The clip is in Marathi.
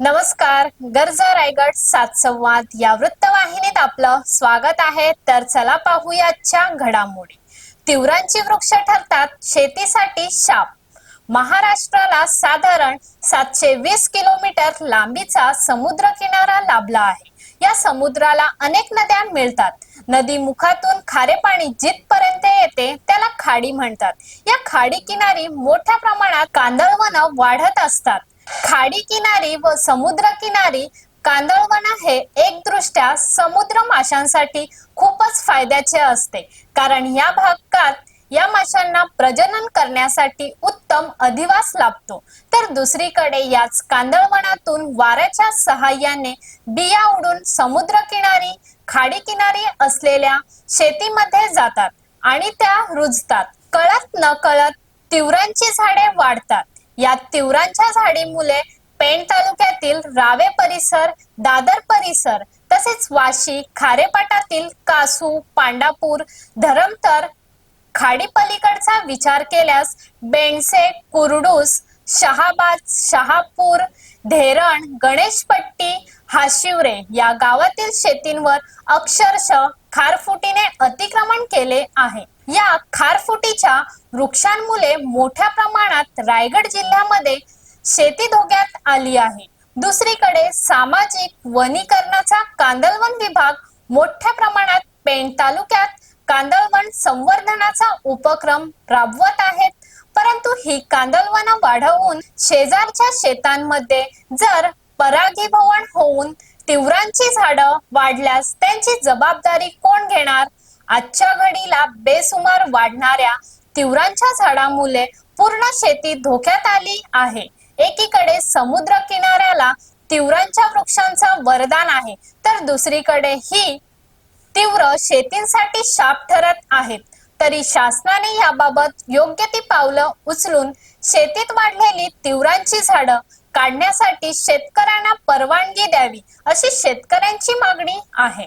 नमस्कार गरजा रायगड सात संवाद या वृत्तवाहिनीत आपलं स्वागत आहे. तर चला पाहूया आजच्या घडामोडी. तिवरांची वृक्ष ठरतात शेतीसाठी शाप. महाराष्ट्राला साधारण सातशे वीस किलोमीटर लांबीचा समुद्र किनारा लाभला आहे. या समुद्राला अनेक नद्या मिळतात. नदी मुखातून खारे पाणी जिथपर्यंत येते त्याला खाडी म्हणतात. या खाडी किनारी मोठ्या प्रमाणात कांदळवन वाढत असतात. खाडी किनारी व समुद्र किनारी कांदळवना हे एक दृष्ट्या समुद्र माशांसाठी खूपच फायद्याचे असते. कारण या भागात या माशांना प्रजनन करण्यासाठी उत्तम अधिवास लाभतो. तर दुसरीकडे याच कांदळवनातून वाऱ्याच्या सहाय्याने बिया उडून समुद्र किनारी खाडी किनारी असलेल्या शेतीमध्ये जातात आणि त्या रुजतात. कळत न कळत तिवरांची झाडे वाढतात. या तिवरांच्या झाडी मुले पेण तालुक्यातील रावे परिसर दादर परिसर तसेच वाशी खारेपाटातील कासू पांडापूर धरमतर खाडीपलीकडचा विचार केल्यास बेंडसे कुरडूस शहाबाद शहापूर धेरण गणेशपट्टी हाशिवरे या गावातील शेतींवर अक्षरशः खारफुटीने अतिक्रमण केले आहे. या खारफुटीच्या वृक्षांमुळे मोठ्या प्रमाणात रायगड जिल्ह्यामध्ये शेती धोक्यात आली आहे. दुसरीकडे सामाजिक वनीकरणाचा कांदळवन विभाग मोठ्या प्रमाणात पेण तालुक्यात कांदळवन संवर्धनाचा उपक्रम राबवत आहेत. परंतु ही कांदळवन वाढवून शेजारच्या शेतांमध्ये जर परागीभवन होऊन तीव्रांची झाडं वाढल्यास त्यांची जबाबदारी कोण घेणार? आजच्या घडीला बेसुमार वाढणाऱ्या तीव्रांच्या झाडामुळे पूर्ण शेती धोक्यात आली आहे. एकीकडे समुद्र किनाऱ्याला तीव्रांच्या वृक्षांचा वरदान आहे तर दुसरीकडे ही तीव्र शेतींसाठी शाप ठरत आहेत तरी शासनाने याबाबत योग्य ती पावलं उचलून शेतीत वाढलेली तीव्रांची झाडं काढण्यासाठी शेतकऱ्यांना परवानगी द्यावी अशी शेतकऱ्यांची मागणी आहे.